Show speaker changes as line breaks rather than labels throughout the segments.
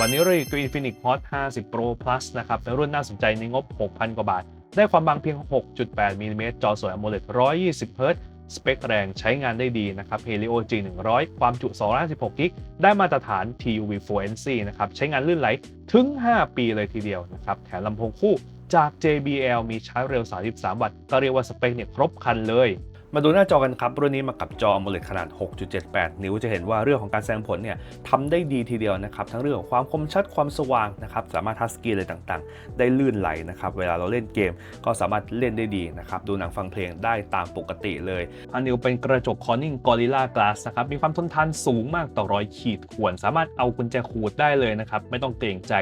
วันนี้เราอยู่กับ Infinix Hot 50 Pro Plus นะครับเป็นรุ่นน่าสนใจในงบ 6,000 กว่าบาท ได้ความบางเพียง 6.8มิลลิเมตรจอสวย AMOLED 120 Hz สเปคแรงใช้งานได้ดีนะครับ Helio G 100 ความจุ 256กิกได้มาตรฐาน TUV 4NC นะครับ ใช้งานลื่นไหลถึง 5 ปีเลยทีเดียวนะครับ แถมลำโพงคู่จาก JBL มีชาร์จเร็ว 33 วัตต์ ก็เรียกว่าสเปคเนี่ยครบครันเลย มาดูหน้าจอกันครับ รุ่นนี้มากับจอ AMOLED ขนาด 6.78 นิ้วจะเห็นว่าเรื่องของการแสดงผลเนี่ยทำได้ดีทีเดียวนะครับ ทั้งเรื่องของความคมชัดความสว่างนะครับสามารถทัชสกรีนอะไรต่างๆ ได้ลื่นไหลนะครับ เวลาเราเล่นเกมก็สามารถเล่นได้ดีนะครับ ดูหนังฟังเพลงได้ตามปกติเลย อันนิวเป็นกระจก Corning Gorilla Glass นะครับ มีความทนทานสูงมากต่อรอยขีดข่วน สามารถเอากุญแจขูดได้เลยนะครับไม่ต้องเกรงใจ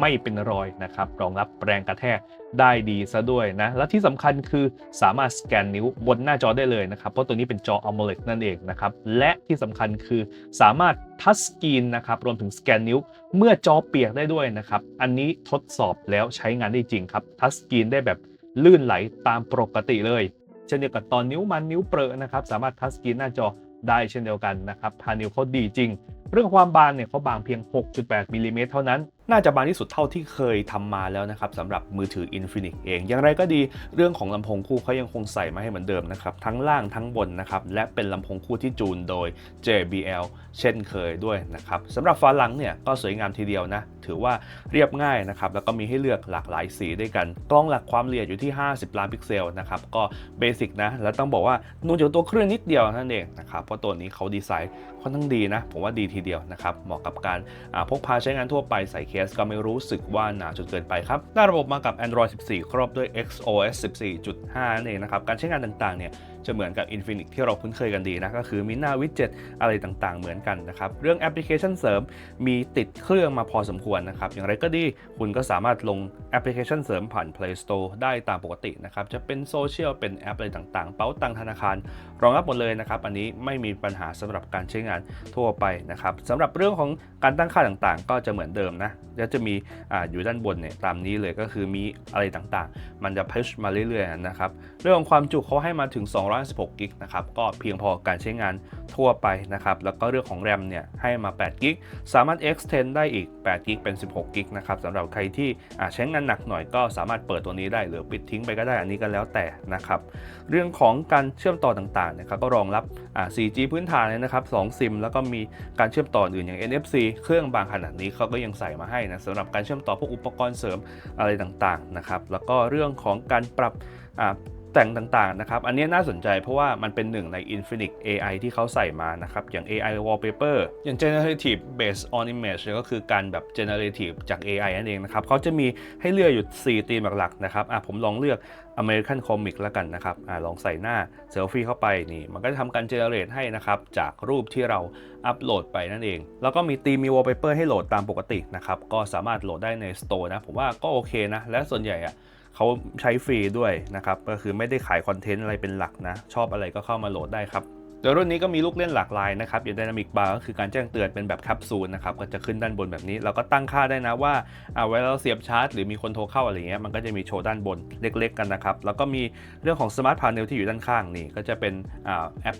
ไม่เป็นรอยนะครับรองรับแรงกระแทก ได้ดีซะด้วยนะ และที่สำคัญคือสามารถสแกนนิ้วบนหน้าจอได้เลยนะครับ เพราะตัวนี้เป็นจอ AMOLED นั่นเองนะครับ และที่สำคัญคือสามารถทัชสกรีนนะครับ รวมถึงสแกนนิ้วเมื่อจอเปียกได้ด้วยนะครับ อันนี้ทดสอบแล้วใช้งานได้จริงครับ ทัชสกรีนได้แบบลื่นไหลตามปกติเลย เช่นเดียวกับตอนนิ้วมันนิ้วเปรอะนะครับ สามารถทัชสกรีนหน้าจอได้เช่นเดียวกันนะครับพานิ้วเขาดีจริง เรื่องความบางเนี่ยเขาบางเพียง 6.8มิลลิเมตรเท่านั้น น่าจะบางที่สุดเท่าที่เคยทำมาแล้วนะครับสำหรับมือถือ Infinix เอง อย่างไรก็ดีเรื่องของลำโพงคู่เขายังคงใส่มาให้เหมือนเดิมนะครับ ทั้งล่างทั้งบนนะครับ และเป็นลำโพงคู่ที่จูนโดย JBL เช่นเคยด้วยนะครับสำหรับฝาหลังเนี่ยก็สวยงามทีเดียวนะ ถือว่าเรียบง่ายนะครับ แล้วก็มีให้เลือกหลากหลายสีด้วยกัน กล้องหลักความละเอียดอยู่ที่ 50 ล้านพิกเซลนะครับ ก็เบสิกนะ แล้วต้องบอกว่านูนจากตัวเครื่องนิดเดียวนั่นเองนะครับ เพราะตัวนี้เขาดีไซน์ค่อนข้างดีนะ ผมว่าดีทีเดียวนะครับเหมาะกับการพกพาใช้งานทั่วไปใส่เคสก็ไม่รู้สึกว่าหนาจนเกินไปครับหน้าระบบมากับ Android 14 ครอบด้วย XOS 14.5นั่นเองนะครับการใช้งานต่างๆเนี่ย จะเหมือนกับ Infinix ที่เราคุ้นเคยกันดีนะ ก็คือมีหน้าวิดเจ็ตอะไรต่างๆ เหมือนกันนะครับ เรื่องแอปพลิเคชันเสริมมีติดเครื่องมาพอสมควรนะครับ อย่างไรก็ดี คุณก็สามารถลงแอปพลิเคชันเสริมผ่าน Play Store ได้ตามปกตินะครับ จะเป็นโซเชียลเป็นแอปอะไรต่างๆ เป๋าตังธนาคาร รองรับหมดเลยนะครับ อันนี้ไม่มีปัญหาสำหรับการใช้งานทั่วไปนะครับสำหรับเรื่องของการตั้งค่าต่างๆ ก็จะเหมือนเดิมนะแล้วจะมีออยู่ด้านบนเนี่ยตามนี้เลยก็คือมีอะไรต่างๆ มันจะพุชมาเรื่อยๆนะครับเรื่องของความจุเขาให้มาถึง256กิกนะครับก็เพียงพอการใช้งานทั่วไปนะครับแล้วก็เรื่องของแรมเนี่ยให้มา8กิกสามารถ extend ได้อีก8กิกเป็น16กิกนะครับสำหรับใครที่ใช้งานหนักหน่อยก็สามารถเปิดตัวนี้ได้หรือปิดทิ้งไปก็ได้อันนี้ก็แล้วแต่นะครับเรื่องของการเชื่อมต่อต่างๆนะครับก็รองรับ 4G พื้นฐานเลยนะครับ2ซิมแล้วก็มีการเชื่อมต่ออื่นอย่าง NFC เครื่องบางขนาดนี้เขาก็ยังใส่มาให้นะสำหรับการเชื่อมต่อพวกอุปกรณ์เสริมอะไรต่างๆนะครับแล้วก็เรื่องของการปรับ แต่งต่างๆนะครับ อันนี้น่าสนใจเพราะว่ามันเป็นหนึ่งใน Infinix AI ที่เขาใส่มานะครับ อย่าง AI wallpaper อย่าง generative based on image ก็คือการแบบ generative จาก AI นั่นเองนะครับเขาจะมีให้เลือกอยู่ 4 ธีมหลักๆนะครับอะผมลองเลือก American Comic แล้วกันนะครับอะลองใส่หน้าเซลฟี่เข้าไปนี่มันก็จะทำการ generate ให้นะครับ จากรูปที่เราอัปโหลดไปนั่นเอง แล้วก็มีธีมมี wallpaper ให้โหลดตามปกตินะครับก็สามารถโหลดได้ใน Store นะผมว่าก็โอเคนะและส่วนใหญ่อะ เขาใช้ฟรีด้วยนะครับ ก็คือไม่ได้ขายคอนเทนต์อะไรเป็นหลักนะ ชอบอะไรก็เข้ามาโหลดได้ครับโดยรุ่นนี้ก็มีลูกเล่นหลากหลายนะครับอย่าง Dynamic Bar ก็คือการแจ้งเตือนเป็นแบบแคปซูลนะครับ ก็จะขึ้นด้านบนแบบนี้ เราก็ตั้งค่าได้นะว่าอ่าเวลาเราเสียบชาร์จ หรือมีคนโทรเข้าอะไรเงี้ย มันก็จะมีโชว์ด้านบนเล็กๆกันนะครับ แล้วก็มีเรื่องของ Smart Panel ที่อยู่ด้านข้างนี่ ก็จะเป็นอ่าแอป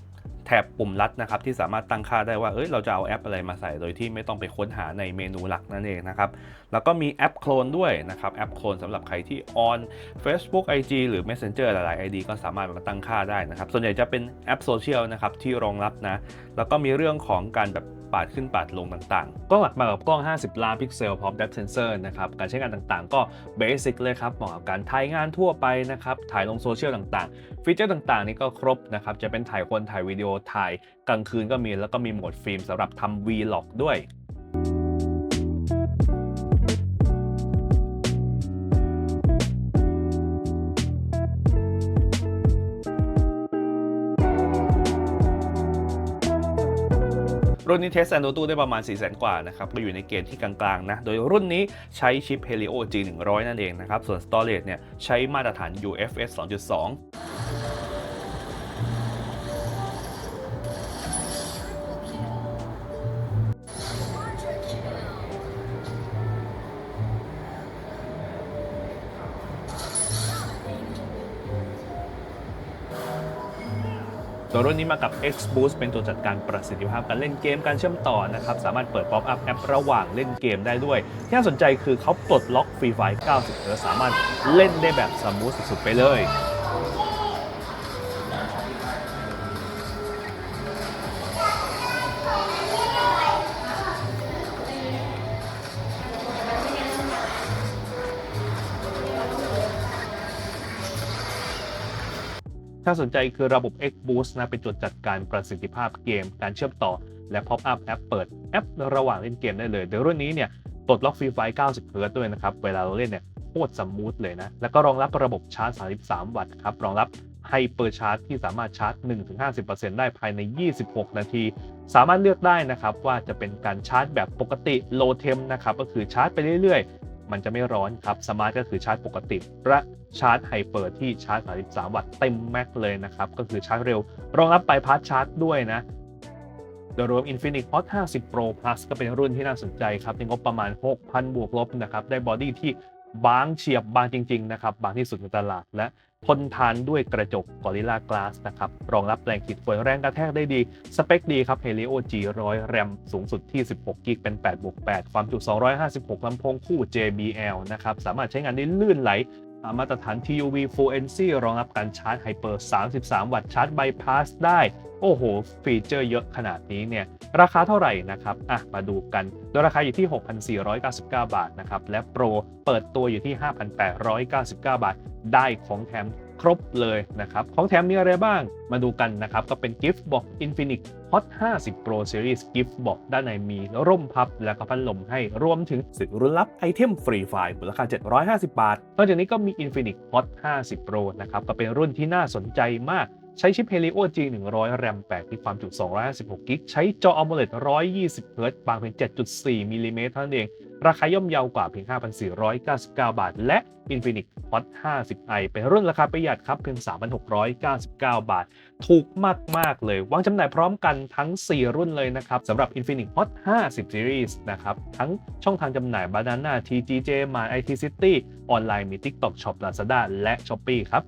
แถบปุ่มลัดนะครับที่สามารถตั้งค่าได้ว่าเอ้ยเราจะเอาแอปอะไรมาใส่โดยที่ไม่ต้องไปค้นหาในเมนูหลักนั่นเองนะครับแล้วก็มีแอปโคลนด้วยนะครับแอปโคลนสำหรับใครที่ on Facebook IG หรือ Messenger หลายๆ ID ก็สามารถมาตั้งค่าได้นะครับส่วนใหญ่จะเป็นแอปโซเชียลนะครับที่รองรับนะแล้วก็มีเรื่องของการแบบ ปาดขึ้นปาดลงต่างๆกล้องหลักมากับกล้อง 50 ล้านพิกเซลพร้อม depth sensor นะครับ การใช้งานต่างๆ ก็เบสิกเลยครับ เหมาะกับการถ่ายงานทั่วไปนะครับ ถ่ายลงโซเชียลต่างๆ ฟีเจอร์ต่างๆ นี่ก็ครบนะครับ จะเป็นถ่ายคนถ่ายวิดีโอถ่ายกลางคืนก็มี แล้วก็มีโหมดฟิล์มสำหรับทำ vlog ด้วย รุ่นนี้เทสแอนโดตู้ได้ประมาณ 4 0 0 0 0 0กว่านะครับก็อยู่ในเกณฑ์ที่กลางๆนะโดยรุ่นนี้ใช้ชิป Helio G 100 นั่นเองนะครับส่วน Storage เนี่ยใช้มาตรฐาน UFS 2.2 ตัวรุ่นนี้มากับ X Boost เป็นตัวจัดการประสิทธิภาพการเล่นเกมการเชื่อมต่อนะครับ สามารถเปิดป๊อปอัพแอประหว่างเล่นเกมได้ด้วย ที่น่าสนใจคือเขาปลดล็อกฟรีไฟ90เฮิร์สามารถเล่นได้แบบสมูทสุดๆไปเลย ถ้าสนใจคือระบบ X Boost นะเป็นตัวจัดการประสิทธิภาพเกม การเชื่อมต่อ และ Pop Up แอปเปิดแอประหว่างเล่นเกมได้เลย โดยรุ่นนี้เนี่ยปลดล็อกฟรีไฟล์90เฮิร์ตด้วยนะครับ เวลาเราเล่นเนี่ยโคตรสมูทเลยนะ แล้วก็รองรับระบบชาร์จ 33 วัตต์ครับ รองรับไฮเปอร์ชาร์จที่สามารถชาร์จ 1-50%ได้ภายใน 26 นาที สามารถเลือกได้นะครับว่าจะเป็นการชาร์จแบบปกติ low temp นะครับก็คือชาร์จไปเรื่อยๆ มันจะไม่ร้อนครับสมาร์ทก็คือชาร์จปกติ และชาร์จไฮเปอร์ที่ชาร์จ 33 วัตต์เต็มแม็กเลยนะครับ ก็คือชาร์จเร็ว รองรับไปพาร์ทชาร์จด้วยนะโดยรวม Infinix Hot 50 Pro Plus ก็เป็นรุ่นที่น่าสนใจครับในงบประมาณ 6,000 บวกลบนะครับ ได้บอดี้ที่ บางเฉียบบางจริง ๆ นะครับ บางที่สุดในตลาด และทนทานด้วยกระจกกอริลลากลาสนะครับ รองรับแรงขีดข่วนแรงกระแทกได้ดี สเปคดีครับ Helio G100 แรมสูงสุดที่ 16กิกเป็น8บวก8ความจุ 256ลำโพงคู่ JBL นะครับ สามารถใช้งานได้ลื่นไหล มาตรฐาน TUV Full NC รองรับการชาร์จไฮเปอร์ 33 วัตต์ชาร์จไบพาสได้ โอ้โห ฟีเจอร์เยอะขนาดนี้เนี่ย ราคาเท่าไหร่นะครับ อะ มาดูกัน โดยราคาอยู่ที่ 6,499 บาทนะครับ และโปรเปิดตัวอยู่ที่ 5,899 บาท ได้ของแถม ครบเลยนะครับ ของแถมมีอะไรบ้างมาดูกันนะครับ ก็เป็น Gift Box Infinix Hot 50 Pro Series Gift Box ด้านในมีร่มพับและก็พัดลมให้รวมถึงสิทธิ์รุนรับไอเทมฟรีไฟล์มูลค่า 750 บาท นอกจากนี้ก็มี Infinix Hot 50 Pro นะครับ ก็เป็นรุ่นที่น่าสนใจมาก ใช้ชิป Helio G100 RAM 8ที่ความจุ 256กิกใช้จอ AMOLED 120 Hz บางเพียง 7.4 มิลลิเมตรเท่านั้นเอง ราคาย่อมเยาวกว่าเพียง 5,499 บาท และ Infinix Hot 50i เป็นรุ่นราคาประหยัดครับเพียง 3,699 บาท ถูกมาก ๆ เลย วางจำหน่ายพร้อมกันทั้ง 4 รุ่นเลยนะครับสำหรับ Infinix Hot 50 Series นะครับ ทั้งช่องทางจำหน่าย Banana TGJ Mart IT City ออนไลน์มี TikTok Shop Lazada และ Shopee ครับ